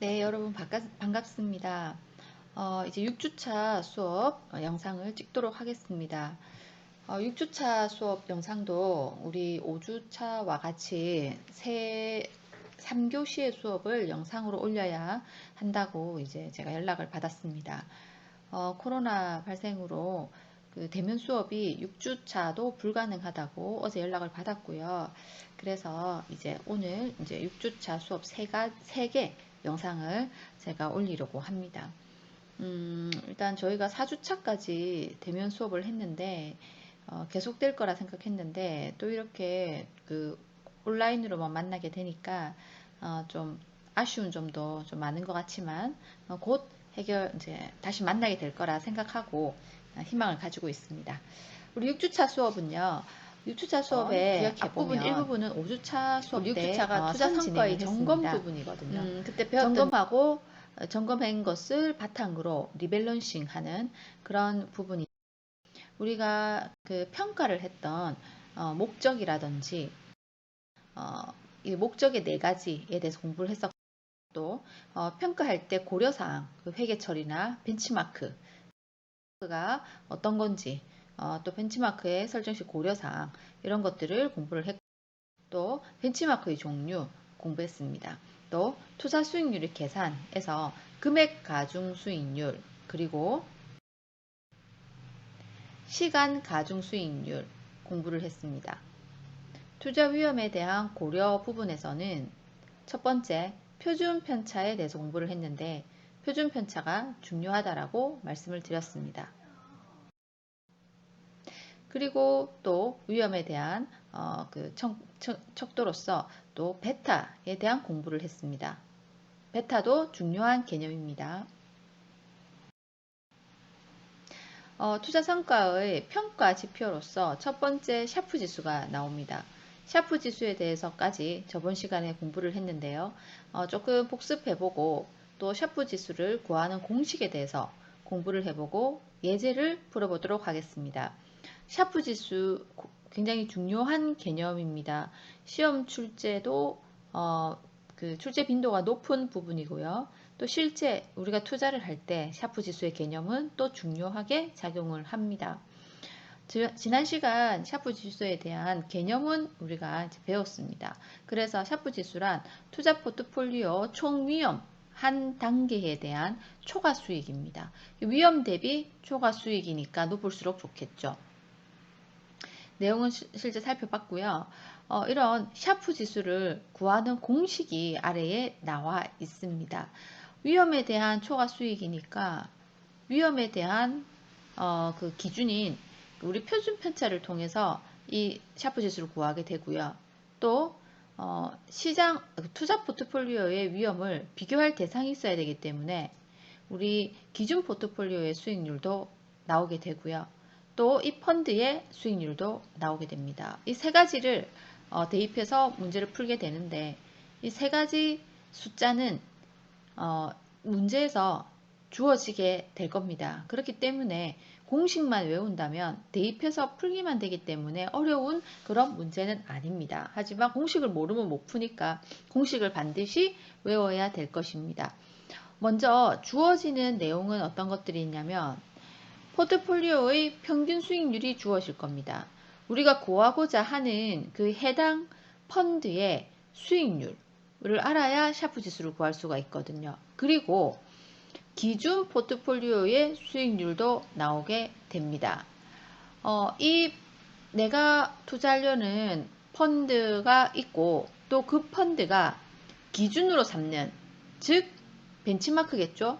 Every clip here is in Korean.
네, 여러분 반갑, 반갑습니다. 어, 이제 6주차 수업 어, 영상을 찍도록 하겠습니다. 어, 6주차 수업 영상도 우리 5주차와 같이 새 3교시의 수업을 영상으로 올려야 한다고 이제 제가 연락을 받았습니다. 어, 코로나 발생으로 그 대면 수업이 6주차도 불가능하다고 어제 연락을 받았고요. 그래서 이제 오늘 이제 6주차 수업 3가, 3개 영상을 제가 올리려고 합니다. 음, 일단 저희가 4주차까지 대면 수업을 했는데 어, 계속될 거라 생각했는데 또 이렇게 그 온라인으로만 만나게 되니까 어, 좀 아쉬운 점도 좀 많은 것 같지만 어, 곧 해결 이제 다시 만나게 될 거라 생각하고 어, 희망을 가지고 있습니다. 우리 6주차 수업은요. 6주차 수업의 기억해 앞부분 일부분은 5주차 수업 때 6주차가 어, 투자 선 성과의 점검. 부분이거든요. 음, 그때 배웠던 점검하고 어, 점검한 것을 바탕으로 리밸런싱 하는 그런 부분이 우리가 그 평가를 했던 어, 목적이라든지 어, 이 목적의 네 가지에 대해서 공부를 했었고 또 어, 평가할 때 고려사항, 그 회계 처리나 벤치마크가 어떤 건지 어, 또 벤치마크의 설정 시 고려사항 이런 것들을 공부를 했고 또 벤치마크의 종류 공부했습니다. 또 투자 수익률의 계산에서 금액 가중 수익률 그리고 시간 가중 수익률 공부를 했습니다. 투자 위험에 대한 고려 부분에서는 첫 번째 표준 편차에 대해서 공부를 했는데 표준 편차가 중요하다라고 말씀을 드렸습니다. 그리고 또 위험에 대한 어, 그 청, 청, 척도로서 또 베타에 대한 공부를 했습니다. 베타도 중요한 개념입니다. 어, 투자 성과의 평가 지표로서 첫 번째 샤프 지수가 나옵니다. 샤프 지수에 대해서까지 저번 시간에 공부를 했는데요. 어, 조금 복습해보고 또 샤프 지수를 구하는 공식에 대해서 공부를 해보고 예제를 풀어보도록 하겠습니다. 샤프 지수 굉장히 중요한 개념입니다. 시험 출제도 어, 그 출제 빈도가 높은 부분이고요. 또 실제 우리가 투자를 할 때 샤프 지수의 개념은 또 중요하게 작용을 합니다. 지난 시간 샤프 지수에 대한 개념은 우리가 배웠습니다. 그래서 샤프 지수란 투자 포트폴리오 총 위험 한 단계에 대한 초과 수익입니다. 위험 대비 초과 수익이니까 높을수록 좋겠죠. 내용은 시, 실제 살펴봤고요. 어, 이런 샤프 지수를 구하는 공식이 아래에 나와 있습니다. 위험에 대한 초과 수익이니까 위험에 대한 어, 그 기준인 우리 표준 편차를 통해서 이 샤프 지수를 구하게 되고요. 또 어, 시장 투자 포트폴리오의 위험을 비교할 대상이 있어야 되기 때문에 우리 기준 포트폴리오의 수익률도 나오게 되고요. 또 이 펀드의 수익률도 나오게 됩니다. 이 세 가지를 어, 대입해서 문제를 풀게 되는데 이 세 가지 숫자는 어, 문제에서 주어지게 될 겁니다. 그렇기 때문에 공식만 외운다면 대입해서 풀기만 되기 때문에 어려운 그런 문제는 아닙니다. 하지만 공식을 모르면 못 푸니까 공식을 반드시 외워야 될 것입니다. 먼저 주어지는 내용은 어떤 것들이 있냐면 포트폴리오의 평균 수익률이 주어질 겁니다. 우리가 구하고자 하는 그 해당 펀드의 수익률을 알아야 샤프 지수를 구할 수가 있거든요. 그리고 기준 포트폴리오의 수익률도 나오게 됩니다. 어, 이 내가 투자하려는 펀드가 있고 또 그 펀드가 기준으로 삼는 즉 벤치마크겠죠.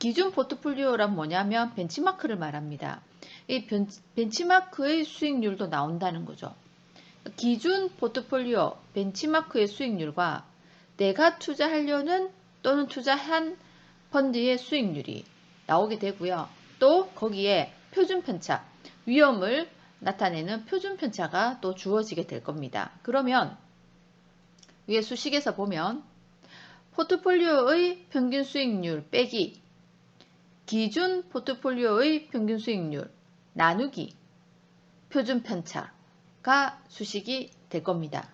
기준 포트폴리오란 뭐냐면 벤치마크를 말합니다. 이 벤치마크의 수익률도 나온다는 거죠. 기준 포트폴리오 벤치마크의 수익률과 내가 투자하려는 또는 투자한 펀드의 수익률이 나오게 되고요. 또 거기에 표준 편차, 위험을 나타내는 표준 편차가 또 주어지게 될 겁니다. 그러면 위에 수식에서 보면 포트폴리오의 평균 수익률 빼기 기준 포트폴리오의 평균 수익률 나누기 표준 편차가 수식이 될 겁니다.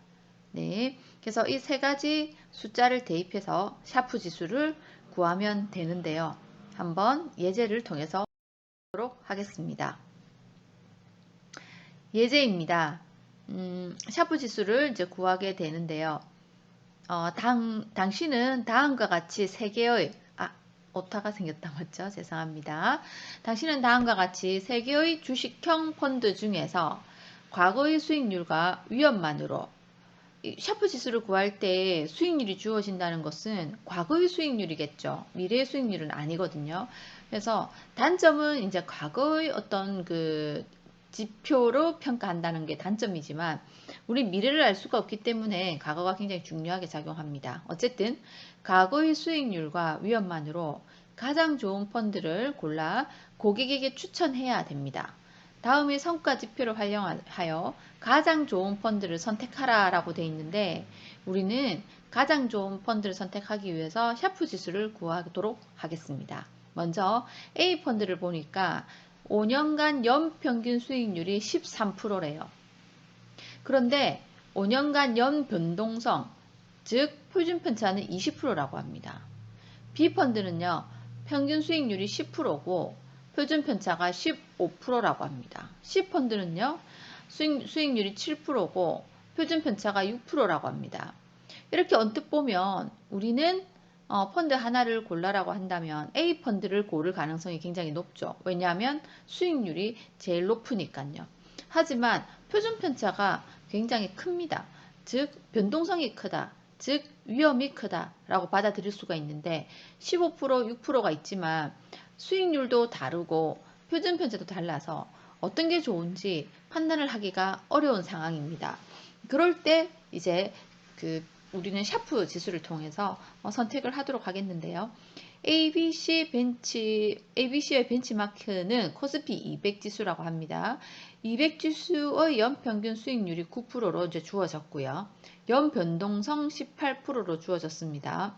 네. 그래서 이 세 가지 숫자를 대입해서 샤프 지수를 구하면 되는데요. 한번 예제를 통해서 보도록 하겠습니다. 예제입니다. 음, 샤프 지수를 이제 구하게 되는데요. 어, 당, 당신은 다음과 같이 세 개의 아, 오타가 생겼다 맞죠? 죄송합니다. 당신은 다음과 같이 세 개의 주식형 펀드 중에서 과거의 수익률과 위험만으로 샤프 지수를 구할 때 수익률이 주어진다는 것은 과거의 수익률이겠죠. 미래의 수익률은 아니거든요. 그래서 단점은 이제 과거의 어떤 그 지표로 평가한다는 게 단점이지만 우리 미래를 알 수가 없기 때문에 과거가 굉장히 중요하게 작용합니다. 어쨌든 과거의 수익률과 위험만으로 가장 좋은 펀드를 골라 고객에게 추천해야 됩니다. 다음에 성과 지표를 활용하여 가장 좋은 펀드를 선택하라 라고 되어 있는데 우리는 가장 좋은 펀드를 선택하기 위해서 샤프 지수를 구하도록 하겠습니다. 먼저 A 펀드를 보니까 5년간 연평균 수익률이 13%래요. 그런데 5년간 연 변동성, 즉 표준 편차는 20%라고 합니다. B 펀드는요. 평균 수익률이 10%고 표준 편차가 15%라고 합니다. C 펀드는요. 수익, 수익률이 7%고 표준 편차가 6%라고 합니다. 이렇게 언뜻 보면 우리는 어, 펀드 하나를 골라라고 한다면 A 펀드를 고를 가능성이 굉장히 높죠. 왜냐하면 수익률이 제일 높으니까요. 하지만 표준 편차가 굉장히 큽니다. 즉 변동성이 크다. 즉 위험이 크다라고 받아들일 수가 있는데 15% 6%가 있지만 수익률도 다르고 표준 편차도 달라서 어떤 게 좋은지 판단을 하기가 어려운 상황입니다. 그럴 때 이제 그 우리는 샤프 지수를 통해서 어, 선택을 하도록 하겠는데요. ABC 벤치, ABC의 벤치마크는 코스피 200 지수라고 합니다. 200 지수의 연평균 수익률이 9%로 이제 주어졌고요. 연변동성 18%로 주어졌습니다.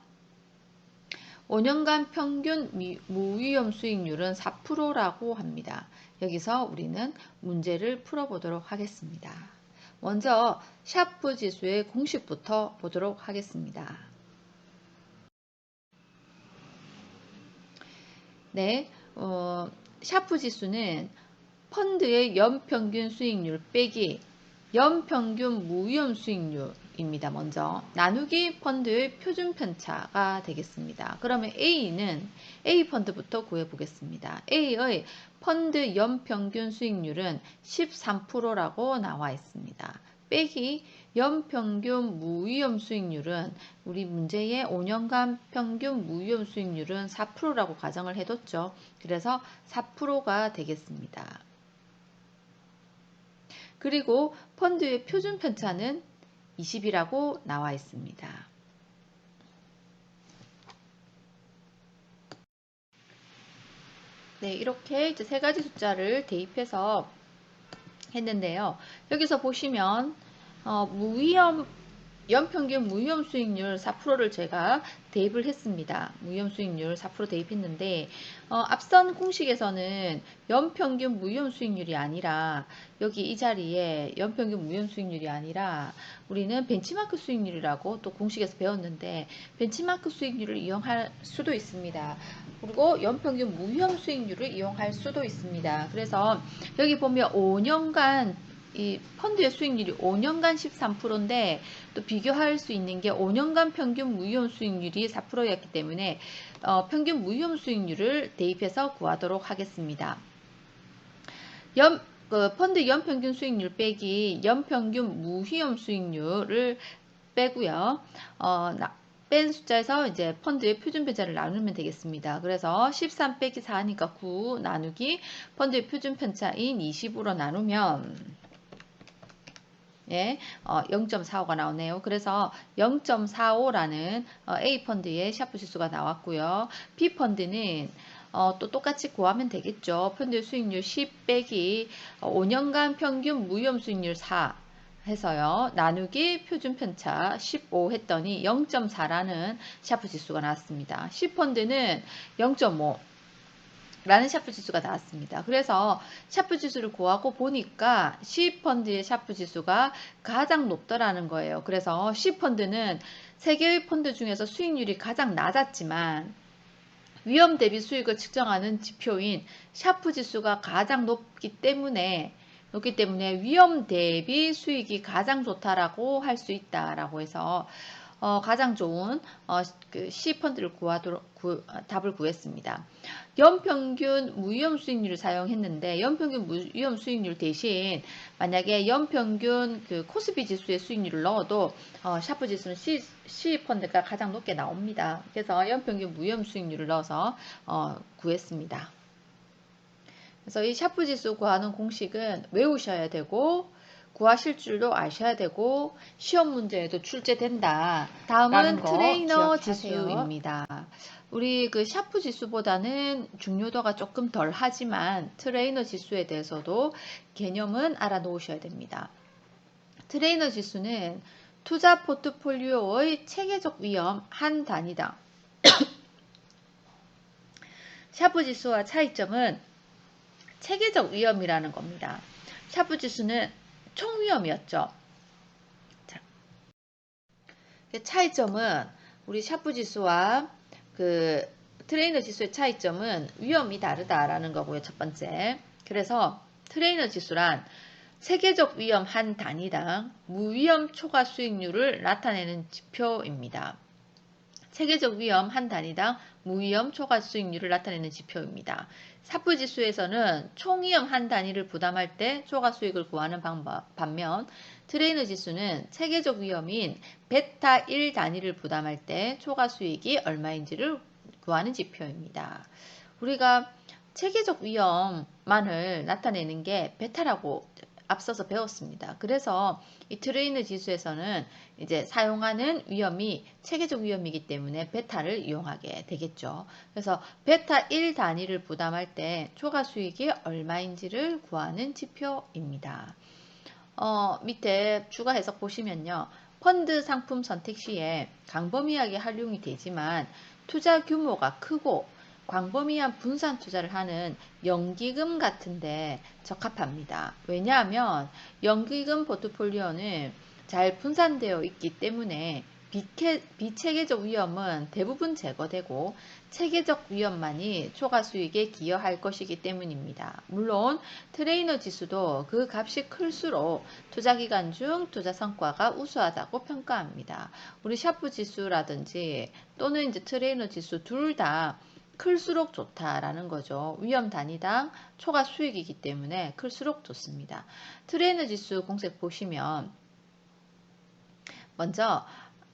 5년간 평균 무위험 수익률은 4%라고 합니다. 여기서 우리는 문제를 풀어보도록 하겠습니다. 먼저 샤프 지수의 공식부터 보도록 하겠습니다. 네, 어, 샤프 지수는 펀드의 연평균 수익률 빼기 연평균 무위험 수익률 입니다. 먼저 나누기 펀드의 표준 편차가 되겠습니다. 그러면 A는 A 펀드부터 구해 보겠습니다. A의 펀드 연평균 수익률은 13%라고 나와 있습니다. 빼기 연평균 무위험 수익률은 우리 문제의 5년간 평균 무위험 수익률은 4%라고 가정을 해뒀죠. 그래서 4%가 되겠습니다. 그리고 펀드의 표준 편차는 20이라고 나와 있습니다. 네, 이렇게 이제 세 가지 숫자를 대입해서 했는데요. 여기서 보시면 어, 무위험 연평균 무위험 수익률 4%를 제가 대입을 했습니다. 무위험 수익률 4% 대입했는데 어, 앞선 공식에서는 연평균 무위험 수익률이 아니라 여기 이 자리에 연평균 무위험 수익률이 아니라 우리는 벤치마크 수익률이라고 또 공식에서 배웠는데 벤치마크 수익률을 이용할 수도 있습니다. 그리고 연평균 무위험 수익률을 이용할 수도 있습니다. 그래서 여기 보면 5년간 이 펀드의 수익률이 5년간 13%인데 또 비교할 수 있는 게 5년간 평균 무위험 수익률이 4%였기 때문에 어, 평균 무위험 수익률을 대입해서 구하도록 하겠습니다. 연, 그 펀드 연평균 수익률 빼기 연평균 무위험 수익률을 빼고요. 어, 나, 뺀 숫자에서 이제 펀드의 표준 편차를 나누면 되겠습니다. 그래서 13 빼기 4니까 9 나누기 펀드의 표준 편차인 20으로 나누면 예, 어, 0.45가 나오네요. 그래서 0.45라는 어, A 펀드의 샤프 지수가 나왔고요. B 펀드는 어, 또 똑같이 구하면 되겠죠. 펀드 수익률 10 빼기 5년간 평균 무위험 수익률 4 해서요. 나누기 표준 편차 15 했더니 0.4라는 샤프 지수가 나왔습니다. C 펀드는 0.5 라는 샤프 지수가 나왔습니다. 그래서 샤프 지수를 구하고 보니까 C펀드의 샤프 지수가 가장 높더라는 거예요. 그래서 C펀드는 세 개의 펀드 중에서 수익률이 가장 낮았지만 위험 대비 수익을 측정하는 지표인 샤프 지수가 가장 높기 때문에 높기 때문에 위험 대비 수익이 가장 좋다라고 할 수 있다라고 해서 어, 가장 좋은 어, 그 C 펀드를 구하도록 구, 어, 답을 구했습니다. 연평균 무위험 수익률을 사용했는데 연평균 무위험 수익률 대신 만약에 연평균 그 코스피 지수의 수익률을 넣어도 어, 샤프 지수는 C, C 펀드가 가장 높게 나옵니다. 그래서 연평균 무위험 수익률을 넣어서 어, 구했습니다. 그래서 이 샤프 지수 구하는 공식은 외우셔야 되고 구하실 줄도 아셔야 되고 시험 문제에도 출제된다. 다음은 트레이너. 지수입니다. 우리 그 샤프 지수보다는 중요도가 조금 덜 하지만 트레이너 지수에 대해서도 개념은 알아놓으셔야 됩니다. 트레이너 지수는 투자 포트폴리오의 체계적 위험 한 단위당 샤프 지수와 차이점은 체계적 위험이라는 겁니다. 샤프 지수는 총 위험이었죠. 자, 그 차이점은 우리 샤프 지수와 그 트레이너 지수의 차이점은 위험이 다르다라는 거고요. 첫 번째. 그래서 트레이너 지수란 세계적 위험 한 단위당 무위험 초과 수익률을 나타내는 지표입니다. 세계적 위험 한 단위당 무위험 초과 수익률을 나타내는 지표입니다. 사프 지수에서는 총위험 한 단위를 부담할 때 초과 수익을 구하는 방법 반면 트레이너 지수는 체계적 위험인 베타 1 단위를 부담할 때 초과 수익이 얼마인지를 구하는 지표입니다. 우리가 체계적 위험만을 나타내는 게 베타라고 앞서서 배웠습니다. 그래서 이 트레이너 지수에서는 이제 사용하는 위험이 체계적 위험이기 때문에 베타를 이용하게 되겠죠. 그래서 베타 1 단위를 부담할 때 초과 수익이 얼마인지를 구하는 지표입니다. 어, 밑에 추가 해석 보시면요. 펀드 상품 선택 시에 광범위하게 활용이 되지만 투자 규모가 크고 광범위한 분산 투자를 하는 연기금 같은데 적합합니다. 왜냐하면 연기금 포트폴리오는 잘 분산되어 있기 때문에 비체, 비체계적 위험은 대부분 제거되고 체계적 위험만이 초과 수익에 기여할 것이기 때문입니다. 물론 트레이너 지수도 그 값이 클수록 투자 기간 중 투자 성과가 우수하다고 평가합니다. 우리 샤프 지수라든지 또는 이제 트레이너 지수 둘 다 클수록 좋다라는 거죠. 위험 단위당 초과 수익이기 때문에 클수록 좋습니다. 트레이너 지수 공식 보시면 먼저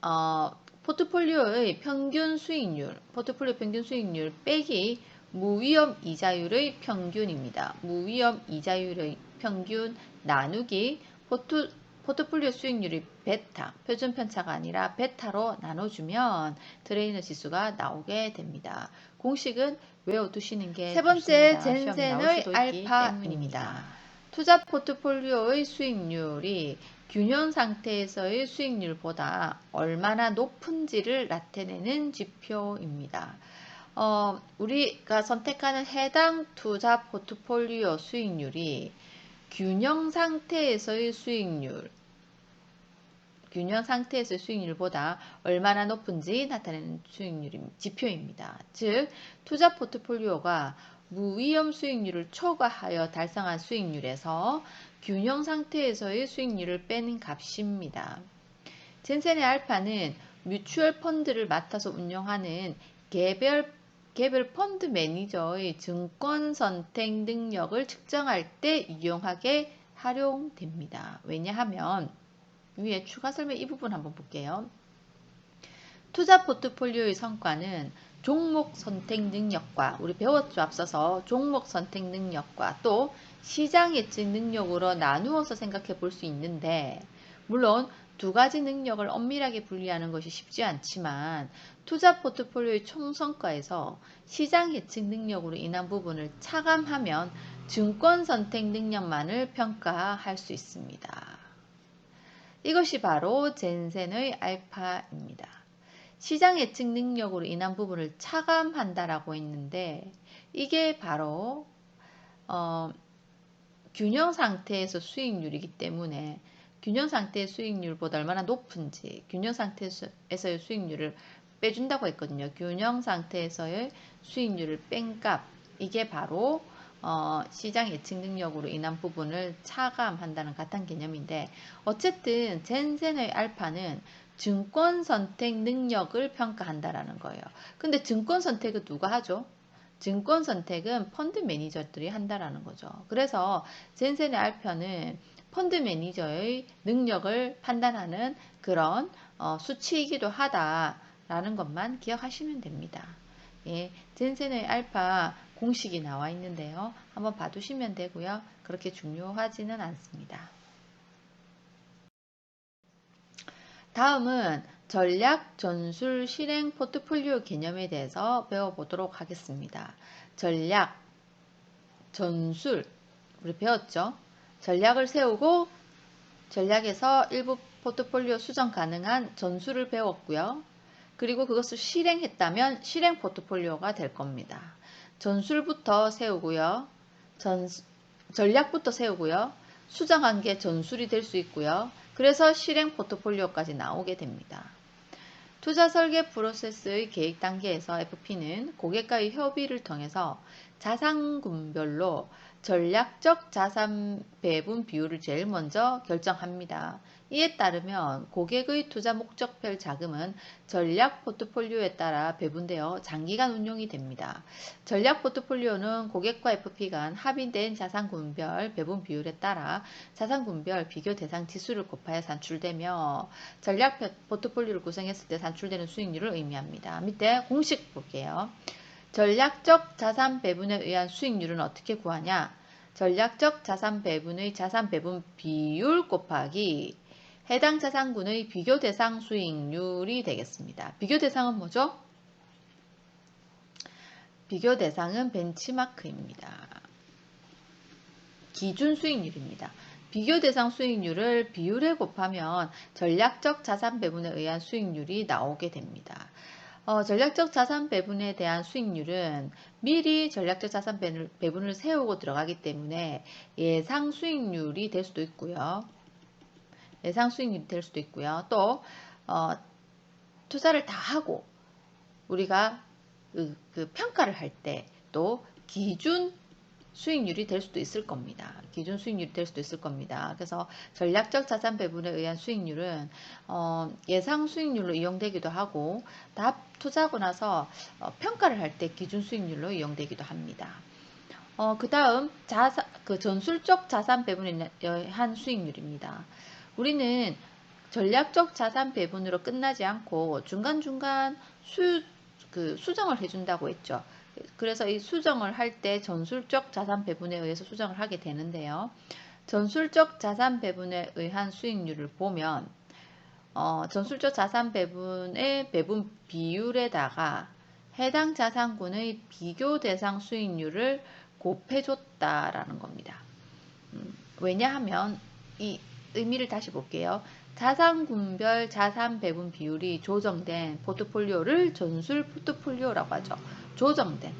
어, 포트폴리오의 평균 수익률, 포트폴리오 평균 수익률 빼기 무위험 이자율의 평균입니다. 무위험 이자율의 평균 나누기 포트, 포트폴리오 수익률이 베타, 표준 편차가 아니라 베타로 나눠주면 트레이너 지수가 나오게 됩니다. 공식은 외워두시는 게 세 번째 좋습니다. 젠센의 알파입니다. 때문입니다. 투자 포트폴리오의 수익률이 균형 상태에서의 수익률보다 얼마나 높은지를 나타내는 지표입니다. 어, 우리가 선택하는 해당 투자 포트폴리오 수익률이 균형 상태에서의 수익률, 균형 상태에서의 수익률보다 얼마나 높은지 나타내는 수익률 지표입니다. 즉, 투자 포트폴리오가 무위험 수익률을 초과하여 달성한 수익률에서 균형 상태에서의 수익률을 빼는 값입니다. 젠센의 알파는 뮤추얼 펀드를 맡아서 운영하는 개별 개별 펀드 매니저의 증권 선택 능력을 측정할 때 유용하게 활용됩니다. 왜냐하면 위에 추가 설명 이 부분 한번 볼게요. 투자 포트폴리오의 성과는 종목 선택 능력과 우리 배웠죠 앞서서 종목 선택 능력과 또 시장 예측 능력으로 나누어서 생각해 볼 수 있는데 물론 두 가지 능력을 엄밀하게 분리하는 것이 쉽지 않지만 투자 포트폴리오의 총 성과에서 시장 예측 능력으로 인한 부분을 차감하면 증권 선택 능력만을 평가할 수 있습니다. 이것이 바로 젠센의 알파입니다. 시장 예측 능력으로 인한 부분을 차감한다라고 했는데 이게 바로 어, 균형 상태에서 수익률이기 때문에 균형 상태의 수익률보다 얼마나 높은지 균형 상태에서의 수익률을 빼준다고 했거든요. 균형 상태에서의 수익률을 뺀 값 이게 바로 어, 시장 예측 능력으로 인한 부분을 차감한다는 같은 개념인데 어쨌든 젠센의 알파는 증권 선택 능력을 평가한다라는 거예요. 근데 증권 선택은 누가 하죠? 증권 선택은 펀드 매니저들이 한다라는 거죠. 그래서 젠센의 알파는 펀드 매니저의 능력을 판단하는 그런 어, 수치이기도 하다라는 것만 기억하시면 됩니다. 예, 젠센의 알파 공식이 나와 있는데요. 한번 봐두시면 되고요. 그렇게 중요하지는 않습니다. 다음은 전략, 전술, 실행, 포트폴리오 개념에 대해서 배워보도록 하겠습니다. 전략, 전술, 우리 배웠죠? 전략을 세우고 전략에서 일부 포트폴리오 수정 가능한 전술을 배웠고요. 그리고 그것을 실행했다면 실행 포트폴리오가 될 겁니다. 전술부터 세우고요. 전, 전략부터 세우고요. 수정한 게 전술이 될 수 있고요. 그래서 실행 포트폴리오까지 나오게 됩니다. 투자 설계 프로세스의 계획 단계에서 FP는 고객과의 협의를 통해서 자산군별로 전략적 자산 배분 비율을 제일 먼저 결정합니다. 이에 따르면 고객의 투자 목적별 자금은 전략 포트폴리오에 따라 배분되어 장기간 운용이 됩니다. 전략 포트폴리오는 고객과 FP 간 합의된 자산 군별 배분 비율에 따라 자산 군별 비교 대상 지수를 곱하여 산출되며 전략 포트폴리오를 구성했을 때 산출되는 수익률을 의미합니다. 밑에 공식 볼게요. 전략적 자산 배분에 의한 수익률은 어떻게 구하냐? 전략적 자산 배분의 자산 배분 비율 곱하기 해당 자산군의 비교 대상 수익률이 되겠습니다. 비교 대상은 뭐죠? 비교 대상은 벤치마크입니다. 기준 수익률입니다. 비교 대상 수익률을 비율에 곱하면 전략적 자산 배분에 의한 수익률이 나오게 됩니다. 어, 전략적 자산 배분에 대한 수익률은 미리 전략적 자산 배분을 세우고 들어가기 때문에 예상 수익률이 될 수도 있고요. 예상 수익률이 될 수도 있고요. 또 어, 투자를 다 하고 우리가 그, 그 평가를 할 때 또 기준 수익률이 될 수도 있을 겁니다. 기준 수익률이 될 수도 있을 겁니다. 그래서 전략적 자산 배분에 의한 수익률은 어, 예상 수익률로 이용되기도 하고 다 투자하고 나서 어, 평가를 할 때 기준 수익률로 이용되기도 합니다. 어, 그 다음 자산, 그 전술적 자산 배분에 의한 수익률입니다. 우리는 전략적 자산 배분으로 끝나지 않고 중간중간 수, 그 수정을 해준다고 했죠. 그래서 이 수정을 할 때 전술적 자산 배분에 의해서 수정을 하게 되는데요. 전술적 자산 배분에 의한 수익률을 보면 어, 전술적 자산 배분의 배분 비율에다가 해당 자산군의 비교 대상 수익률을 곱해줬다라는 겁니다. 음, 왜냐하면 이 의미를 다시 볼게요. 자산군별 자산 배분 비율이 조정된 포트폴리오를 전술 포트폴리오라고 하죠. 조정된.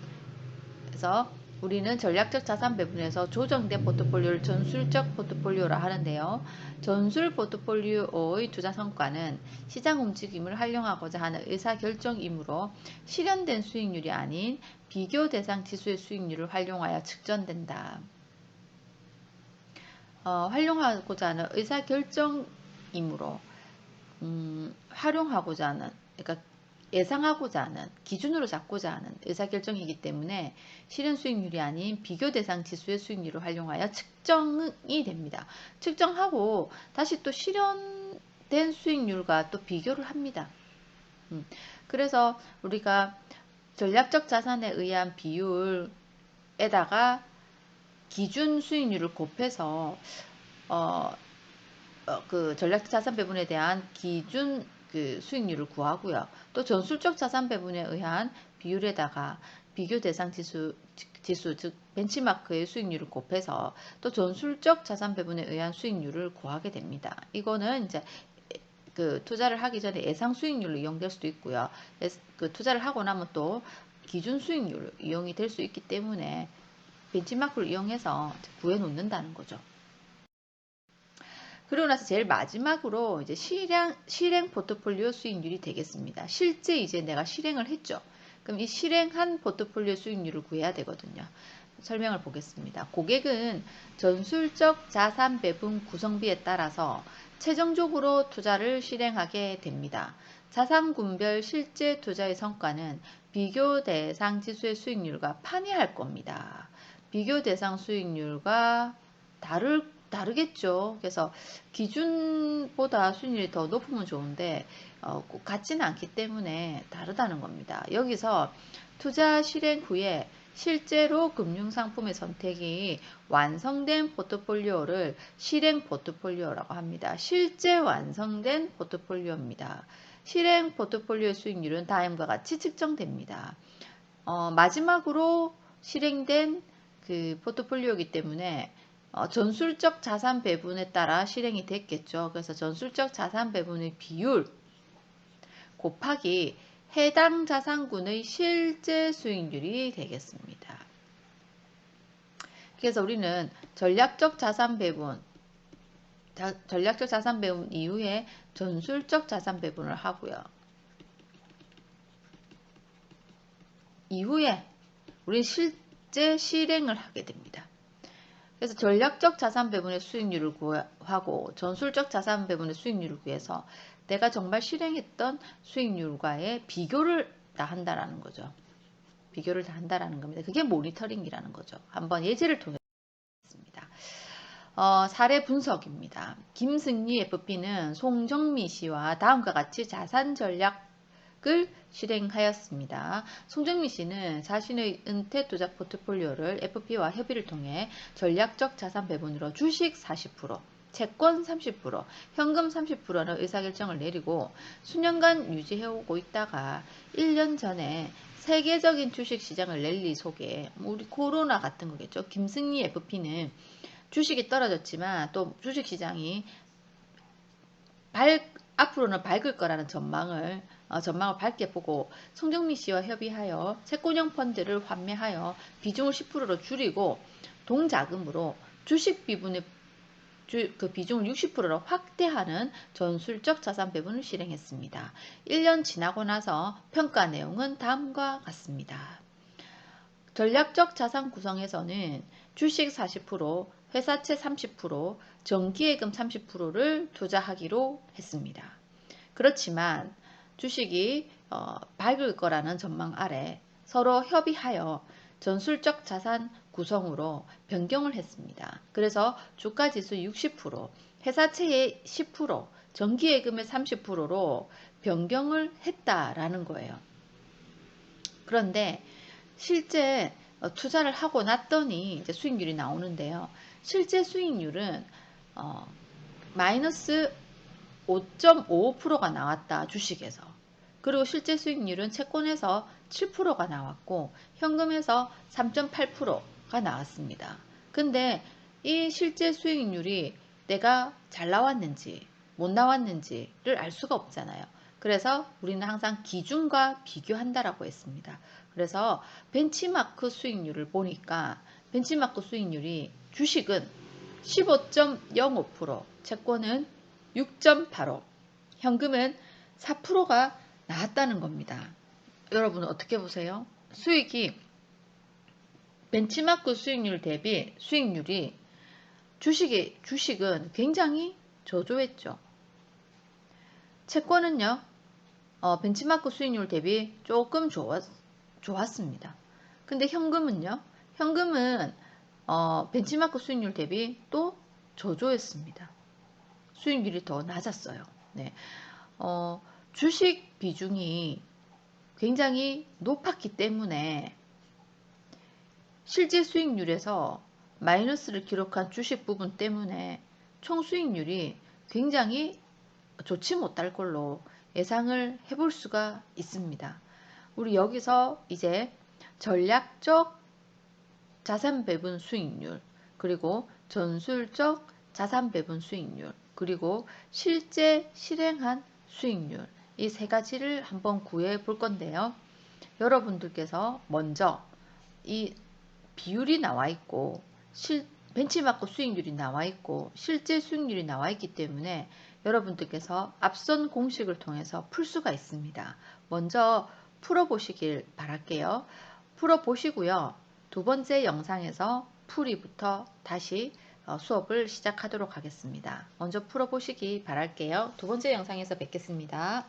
그래서 우리는 전략적 자산 배분에서 조정된 포트폴리오를 전술적 포트폴리오라 하는데요. 전술 포트폴리오의 투자 성과는 시장 움직임을 활용하고자 하는 의사결정이므로 실현된 수익률이 아닌 비교 대상 지수의 수익률을 활용하여 측정된다. 어, 활용하고자 하는 의사결정 이므로 음, 활용하고자 하는 그러니까 예상하고자 하는 기준으로 잡고자 하는 의사결정이기 때문에 실현 수익률이 아닌 비교 대상 지수의 수익률을 활용하여 측정이 됩니다. 측정하고 다시 또 실현된 수익률과 또 비교를 합니다. 음, 그래서 우리가 전략적 자산에 의한 비율에다가 기준 수익률을 곱해서 어, 어, 그 전략적 자산 배분에 대한 기준 그 수익률을 구하고요. 또 전술적 자산 배분에 의한 비율에다가 비교 대상 지수 지수 즉 벤치마크의 수익률을 곱해서 또 전술적 자산 배분에 의한 수익률을 구하게 됩니다. 이거는 이제 그 투자를 하기 전에 예상 수익률로 이용될 수도 있고요. 그 투자를 하고 나면 또 기준 수익률 이용이 될 수 있기 때문에 벤치마크를 이용해서 구해 놓는다는 거죠. 그리고 나서 제일 마지막으로 이제 실행, 실행 포트폴리오 수익률이 되겠습니다. 실제 이제 내가 실행을 했죠. 그럼 이 실행한 포트폴리오 수익률을 구해야 되거든요. 설명을 보겠습니다. 고객은 전술적 자산 배분 구성비에 따라서 최종적으로 투자를 실행하게 됩니다. 자산군별 실제 투자의 성과는 비교 대상 지수의 수익률과 판이할 겁니다. 비교 대상 수익률과 다를 다르겠죠. 그래서 기준보다 수익률이 더 높으면 좋은데 어, 꼭 같지는 않기 때문에 다르다는 겁니다. 여기서 투자 실행 후에 실제로 금융상품의 선택이 완성된 포트폴리오를 실행 포트폴리오라고 합니다. 실제 완성된 포트폴리오입니다. 실행 포트폴리오 수익률은 다음과 같이 측정됩니다. 어, 마지막으로 실행된 그 포트폴리오이기 때문에 어, 전술적 자산 배분에 따라 실행이 됐겠죠. 그래서 전술적 자산 배분의 비율 곱하기 해당 자산군의 실제 수익률이 되겠습니다. 그래서 우리는 전략적 자산 배분, 자, 전략적 자산 배분 이후에 전술적 자산 배분을 하고요. 이후에 우리 실제 실행을 하게 됩니다. 그래서 전략적 자산 배분의 수익률을 구하고 전술적 자산 배분의 수익률을 구해서 내가 정말 실행했던 수익률과의 비교를 다 한다라는 거죠. 비교를 다 한다라는 겁니다. 그게 모니터링이라는 거죠. 한번 예제를 통해 보겠습니다. 어, 사례 분석입니다. 김승리 FP는 송정미 씨와 다음과 같이 자산 전략 을 실행하였습니다. 송정미 씨는 자신의 은퇴 투자 포트폴리오를 FP와 협의를 통해 전략적 자산 배분으로 주식 40%, 채권 30%, 현금 30%는 의사결정을 내리고 수년간 유지해오고 있다가 1년 전에 세계적인 주식시장을 랠리 속에 뭐 우리 코로나 같은 거겠죠. 김승리 FP는 주식이 떨어졌지만 또 주식시장이 발, 앞으로는 밝을 거라는 전망을 어, 전망을 밝게 보고 송정미 씨와 협의하여 채권형 펀드를 환매하여 비중을 10%로 줄이고 동자금으로 주식 비분의 주, 그 비중을 60%로 확대하는 전술적 자산 배분을 실행했습니다. 1년 지나고 나서 평가 내용은 다음과 같습니다. 전략적 자산 구성에서는 주식 40%, 회사채 30%, 정기예금 30%를 투자하기로 했습니다. 그렇지만 주식이 어, 밝을 거라는 전망 아래 서로 협의하여 전술적 자산 구성으로 변경을 했습니다. 그래서 주가 지수 60%, 회사채의 10%, 정기예금의 30%로 변경을 했다라는 거예요. 그런데 실제 어, 투자를 하고 났더니 이제 수익률이 나오는데요. 실제 수익률은 어, 마이너스 5.55%가 나왔다 주식에서 그리고 실제 수익률은 채권에서 7%가 나왔고 현금에서 3.8%가 나왔습니다. 근데 이 실제 수익률이 내가 잘 나왔는지 못 나왔는지를 알 수가 없잖아요. 그래서 우리는 항상 기준과 비교한다라고 했습니다. 그래서 벤치마크 수익률을 보니까 벤치마크 수익률이 주식은 15.05%, 채권은 6.85, 현금은 4%가 나왔다는 겁니다. 여러분 어떻게 보세요? 수익이 벤치마크 수익률 대비 수익률이 주식이 주식은 굉장히 저조했죠. 채권은요, 어, 벤치마크 수익률 대비 조금 좋았, 좋았습니다. 근데 현금은요, 현금은 어, 벤치마크 수익률 대비 또 저조했습니다. 수익률이 더 낮았어요. 네. 어, 주식 비중이 굉장히 높았기 때문에 실제 수익률에서 마이너스를 기록한 주식 부분 때문에 총 수익률이 굉장히 좋지 못할 걸로 예상을 해볼 수가 있습니다. 우리 여기서 이제 전략적 자산 배분 수익률, 그리고 전술적 자산 배분 수익률, 그리고 실제 실행한 수익률, 이 세 가지를 한번 구해 볼 건데요. 여러분들께서 먼저 이 비율이 나와 있고 실, 벤치마크 수익률이 나와 있고 실제 수익률이 나와 있기 때문에 여러분들께서 앞선 공식을 통해서 풀 수가 있습니다. 먼저 풀어 보시길 바랄게요. 풀어 보시고요. 두 번째 영상에서 풀이부터 다시 어, 수업을 시작하도록 하겠습니다. 먼저 풀어보시기 바랄게요. 두 번째 영상에서 뵙겠습니다.